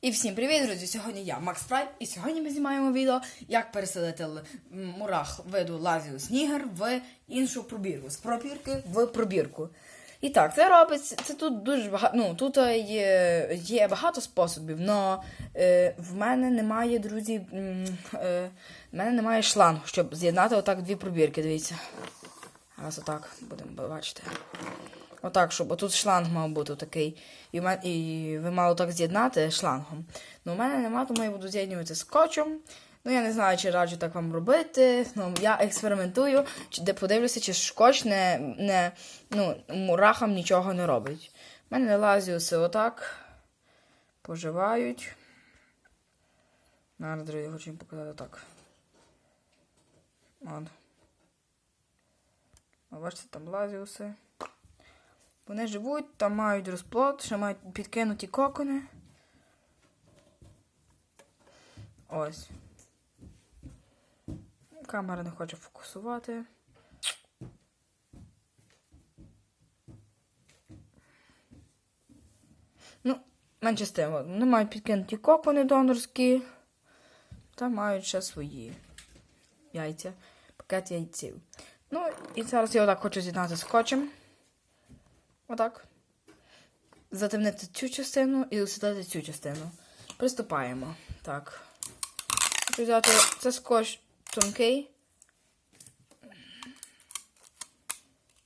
І всім привіт, друзі! Сьогодні я Макс Прайд, і сьогодні ми знімаємо відео, як переселити мурах виду Лазіус Нігер в іншу пробірку. З пробірки в пробірку. І так, це робиться. Це тут дуже багато. Ну, тут е, є, є багато способів, але е, в мене немає, друзі. Е, в мене немає шлангу, щоб з'єднати отак дві пробірки. Дивіться. Зараз отак будемо бачити. Отак, щоб отут шланг мав бути такий. І, і ви мали так з'єднати шлангом. Ну, у мене нема, тому я буду з'єднувати скотчем. Ну, я не знаю, чи раджу так вам робити. Ну, я експериментую, де подивлюся, чи скотч не, не ну, мурахам нічого не робить. У мене лазіуси отак поживають. Зараз, друзі, хочу їм показати так. А бачите, там лазіуси. Вони живуть, там мають розплод, ще мають підкинуті кокони. Ось. Камера не хоче фокусувати. Ну, менше з тим. Вони мають підкинуті кокони донорські. Та мають ще свої яйця. Пакет яйців. Ну, і зараз я отак хочу з'єднати скотчем. Отак. Затемнити цю частину і освітлити цю частину. Приступаємо. Так. Хочу взяти це скотч тонкий.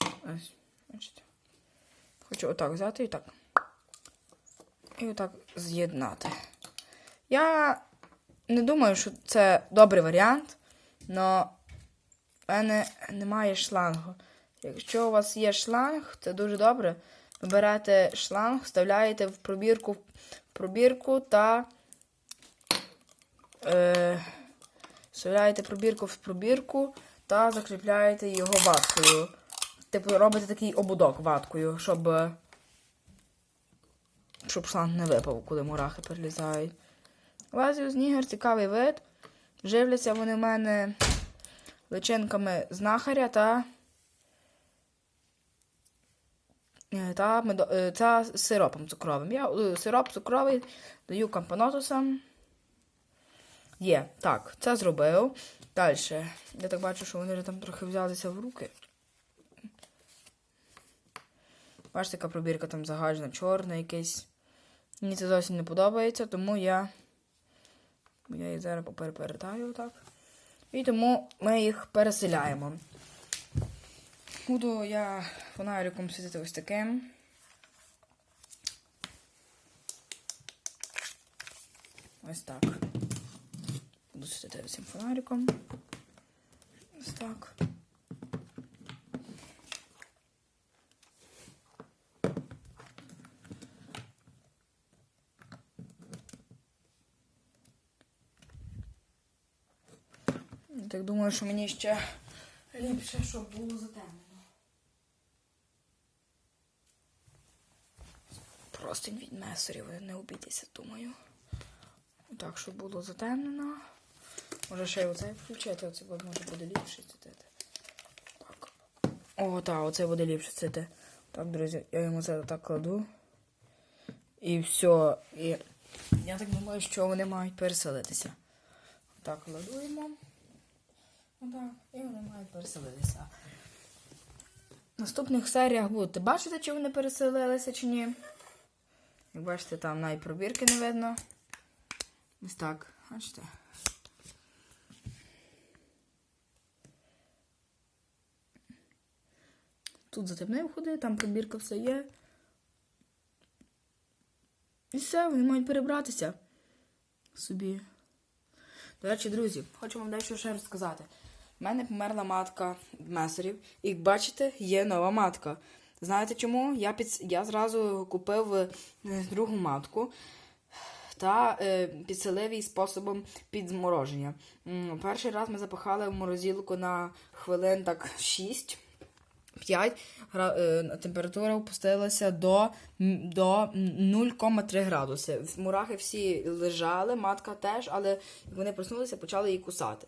Ось, бачите. Хочу отак взяти і так. І отак з'єднати. Я не думаю, що це добрий варіант, але в мене немає шлангу. Якщо у вас є шланг, це дуже добре. Берете шланг, вставляєте в пробірку, в пробірку та е, вставляєте пробірку в пробірку та закріпляєте його ваткою. Типу робите такий ободок ваткою, щоб, щоб шланг не випав, коли мурахи перелізають. Лазіус нігер цікавий вид. Живляться вони в мене личинками знахаря та Е, та, медо... е, та сиропом цукровим. Я е, сироп цукровий даю кампанотусам. Є. Так, це зробив. Далі. Я так бачу, що вони вже там трохи взялися в руки. Бачите, яка пробірка там загажена, чорна якийсь. Мені це зовсім не подобається, тому я. Я їх зараз поперепертаю отак. І тому ми їх переселяємо. Буду я фонариком світити ось таким. Ось так. Буду світити цим фонариком. Ось так. Так думаю, що мені ще ліпше, щоб було затемнено. Простень від месорів, не обійтеся, думаю. Так, щоб було затемнено. Може ще й оцей включити, оце може буде ліпше світити. Так. О, так, оце буде ліпше світити. Так, друзі, я йому це так кладу. І все. І я так думаю, що вони мають переселитися. Так, кладуємо. Отак, і вони мають переселитися. В наступних серіях будете бачити, чи вони переселилися, чи ні. Як бачите, там навіть пробірки не видно. Ось так, бачите. Тут затемнив ходи, там пробірка все є. І все, вони мають перебратися собі. До речі, друзі, хочу вам дещо ще розказати. У мене померла матка месерів, і як бачите, є нова матка. Знаєте чому? Я під... я зразу купив е, другу матку та е, підселив її способом підзмороження. Перший раз ми запахали в морозилку на хвилин так 6. 5 е, температура опустилася до, до 0,3 градуси. Мурахи всі лежали, матка теж, але вони проснулися, почали її кусати.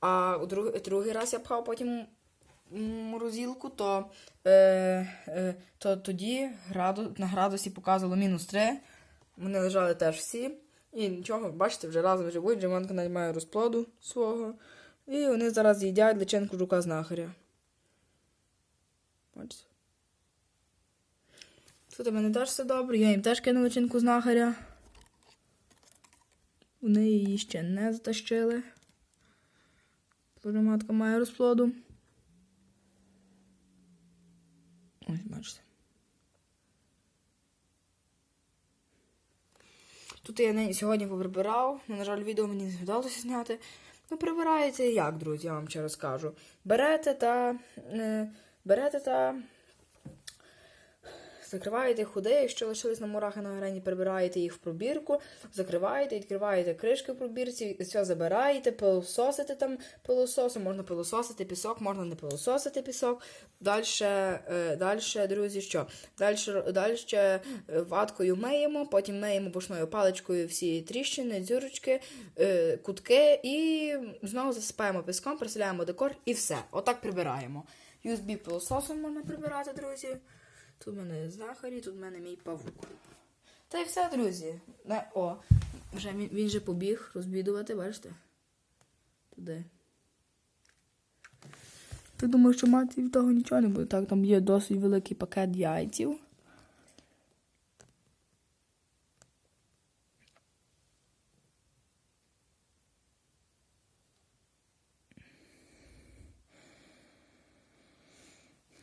А у друг, другий раз я пхав потім морозилку, то, е, е, то тоді граду, на градусі показувало мінус 3, Вони лежали теж всі. І нічого, бачите, вже разом живуть, Джиманка навіть має розплоду свого. І вони зараз їдять личинку жука знахаря. Бачите? Тут у мене теж все добре, я їм теж кину личинку знахаря. Вони її ще не затащили. Тоже матка має розплоду. Ось, бачите. Тут я сьогодні поприбирав, але на жаль, відео мені не вдалося зняти. Ну, прибираєте як, друзі, я вам ще розкажу. Берете та. Е, берете та. Закриваєте худи, якщо лишились на мурахи на арені, прибираєте їх в пробірку, закриваєте, відкриваєте кришки в пробірці, все забираєте, пилососите там пилососом, можна пилососити пісок, можна не пилососити пісок. Далі, е, далі друзі, що? Далі, далі е, ваткою миємо, потім миємо бушною паличкою всі тріщини, дзюрочки, е, кутки і знову засипаємо піском, приселяємо декор і все. Отак прибираємо. USB пилососом можна прибирати, друзі. Тут в мене знахарі, тут в мене мій павук. Та й все, друзі. О, вже він, він же побіг розбідувати, бачите? Туди. Я думаю, що мати від того нічого не буде. Так, там є досить великий пакет яйців.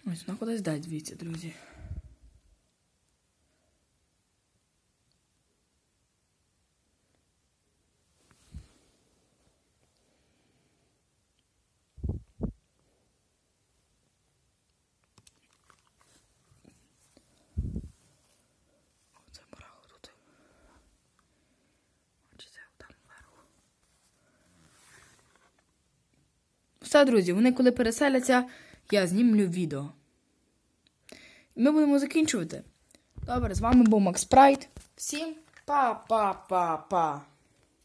Ось вона кудись дай звідси, друзі. Все, друзі, вони коли переселяться, я знімлю відео. І ми будемо закінчувати. Добре, з вами був Макс Прайд. Всім па-па-па-па.